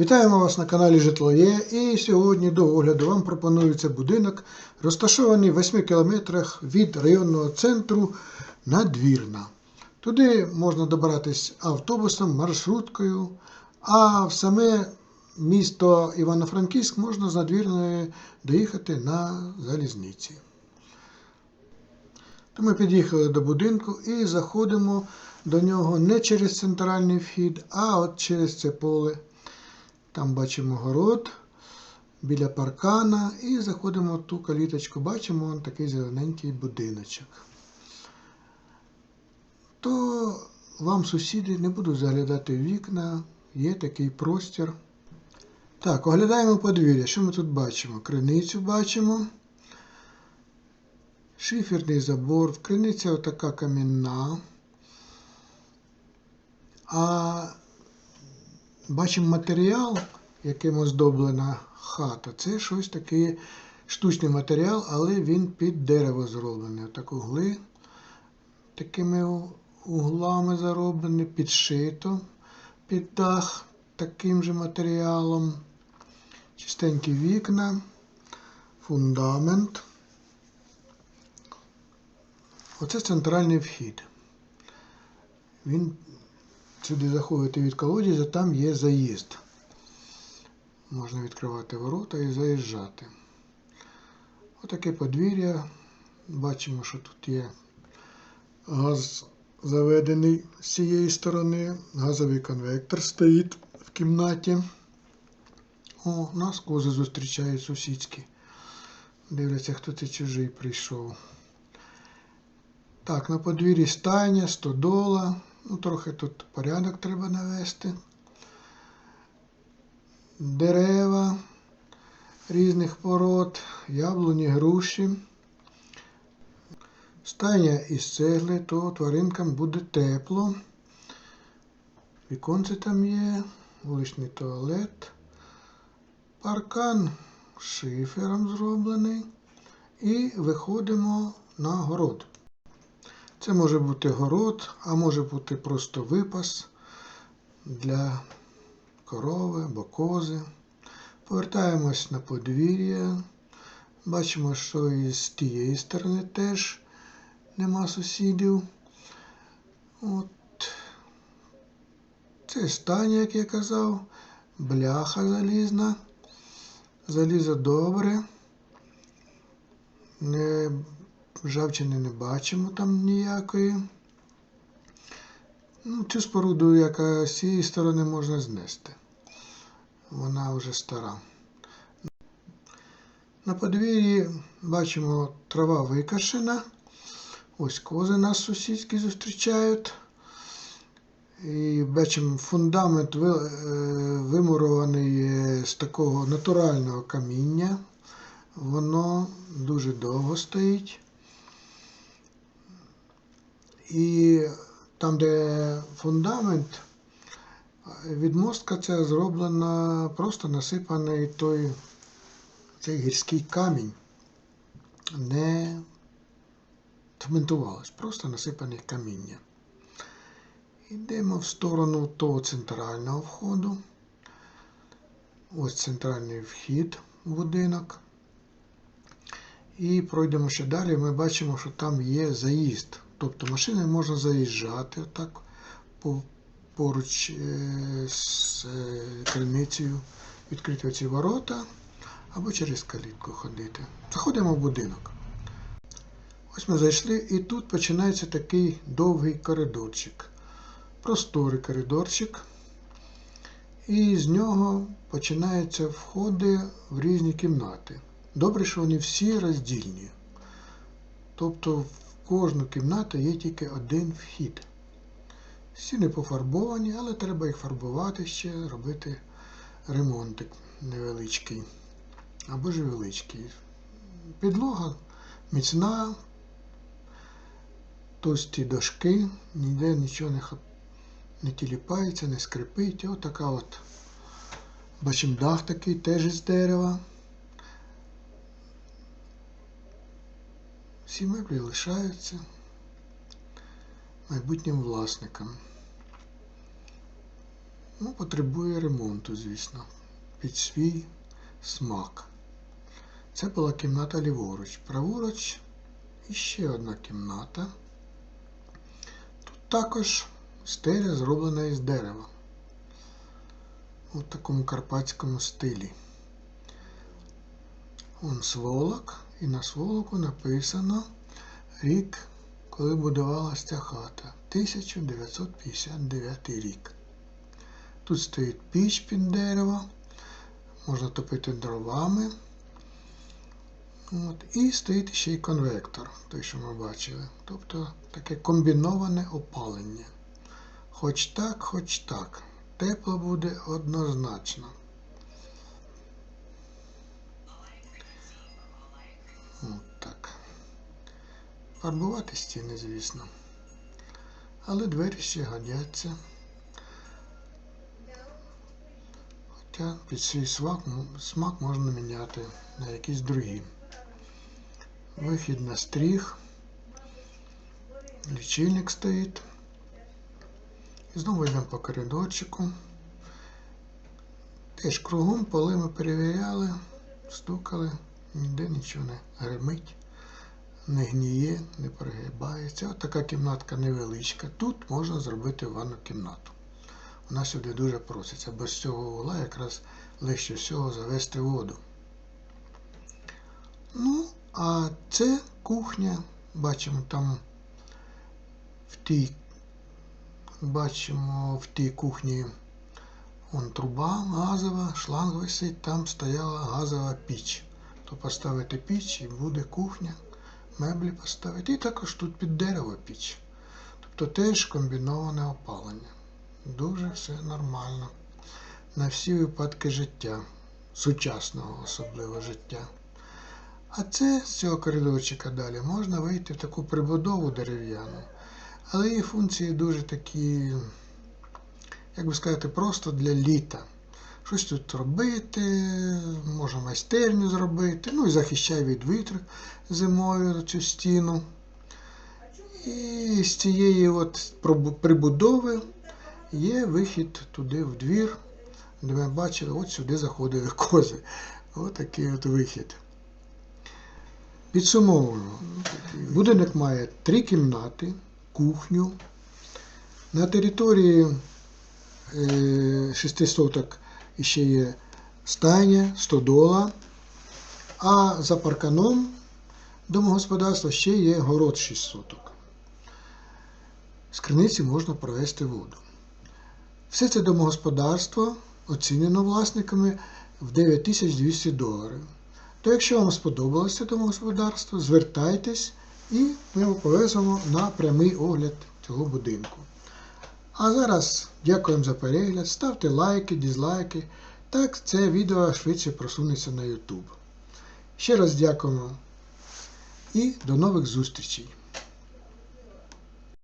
Вітаємо вас на каналі Житло Є. І сьогодні до огляду вам пропонується будинок, розташований в 8 кілометрах від районного центру Надвірна. Туди можна добиратись автобусом, маршруткою, а в саме місто Івано-Франківськ можна з Надвірної доїхати на залізниці. То ми під'їхали до будинку і заходимо до нього не через центральний вхід, а от через це поле. Там бачимо город біля паркана і заходимо в ту каліточку. Бачимо вон такий зелененький будиночок. То вам сусіди не будуть заглядати вікна, є такий простір. Так, оглядаємо подвір'я. Що ми тут бачимо? Криницю бачимо. Шиферний забор, криниця отака камінна. А бачимо матеріал, яким оздоблена хата. Це щось таке штучний матеріал, але він під дерево зроблений. Отак угли такими углами зароблені, підшито під дах таким же матеріалом. Чистенькі вікна, фундамент. Оце центральний вхід. Він сюди заходити від колодязя, там є заїзд. Можна відкривати ворота і заїжджати. Отаке подвір'я. Бачимо, що тут є газ заведений з цієї сторони. Газовий конвектор стоїть в кімнаті. О, нас кози зустрічають сусідські. Дивляться, хто це чужий прийшов. Так, на подвір'ї стайня, стодола. Ну, трохи тут порядок треба навести. Дерева різних пород, яблуні, груші. Стайня із цегли, то тваринкам буде тепло. Віконце там є, вуличний туалет. Паркан шифером зроблений. І виходимо на город. Це може бути город, а може бути просто випас для корови або кози. Повертаємось на подвір'я. Бачимо, що і з тієї сторони теж нема сусідів. От. Це стання, як я казав, бляха залізна. Залізо добре. Не Ржавчини не бачимо там ніякої. Ну, Цю споруду, яка з цієї сторони можна знести. Вона вже стара. На подвір'ї бачимо трава викашена. Ось кози нас сусідські зустрічають. І бачимо фундамент вимурований з такого натурального каміння. Воно дуже довго стоїть. І там, де фундамент, відмостка ця зроблена, просто насипаний той цей гірський камінь. Не цементувалось, просто насипане каміння. Йдемо в сторону того центрального входу. Ось центральний вхід в будинок. І пройдемо ще далі, ми бачимо, що там є заїзд. Тобто машини можна заїжджати отак поруч з криницею, відкрити оці ворота або через калітку ходити. Заходимо в будинок. Ось ми зайшли, і тут починається такий довгий коридорчик. Просторий коридорчик. І з нього починаються входи в різні кімнати. Добре, що вони всі роздільні. Тобто кожну кімнату є тільки один вхід. Стіни пофарбовані, але треба їх фарбувати ще, робити ремонтик невеличкий. Або ж величкий. Підлога міцна, товсті дошки, ніде нічого не, не тіліпається, не скрипить. Отака от. Бачимо дах такий теж із дерева. Всі меблі лишаються майбутнім власникам. Ну, потребує ремонту, звісно, під свій смак. Це була кімната ліворуч. Праворуч і ще одна кімната. Тут також стеля зроблена із дерева. У такому карпатському стилі. Он сволок, і на сволоку написано рік, коли будувалася ця хата. 1959 рік. Тут стоїть піч під дерево, можна топити дровами. От, і стоїть ще й конвектор, той, що ми бачили. Тобто таке комбіноване опалення. Хоч так, хоч так. Тепло буде однозначно. От. Фарбувати стіни, звісно. Але двері ще годяться. Хоча під свій смак, смак можна міняти на якісь другі. Вихід на стріх. Лічильник стоїть. І знову йдемо по коридорчику. Теж кругом поли ми перевіряли, стукали, ніде нічого не гримить, не гніє, не прогибається. От така кімнатка невеличка. Тут можна зробити ванну кімнату. Вона сюди дуже проситься. Без цього угла якраз легше всього завести воду. Ну, а це кухня. Бачимо там в тій бачимо в тій кухні вон труба газова, шланг висить, там стояла газова піч. То поставити піч і буде кухня, меблі поставити. І також тут під дерево піч. Тобто теж комбіноване опалення. Дуже все нормально. На всі випадки життя, сучасного особливо життя. А це з цього коридорчика далі можна вийти в таку прибудову дерев'яну. Але її функції дуже такі, як би сказати, просто для літа. Щось тут робити, можна майстерню зробити, ну і захищає від вітру зимою цю стіну. І з цієї от прибудови є вихід туди в двір, де ми бачили, от сюди заходили кози. Ось такий от вихід. Підсумовуємо. Будинок має три кімнати, кухню. На території е, шести соток ще є стайня, стодола, а за парканом домогосподарства ще є город 6 соток. З криниці можна провести воду. Все це домогосподарство оцінено власниками в 9200 доларів. То якщо вам сподобалося домогосподарство, звертайтесь і ми вам повеземо на прямий огляд цього будинку. А зараз дякуємо за перегляд, ставте лайки, дізлайки. Так це відео швидше просунеться на YouTube. Ще раз дякуємо і до нових зустрічей!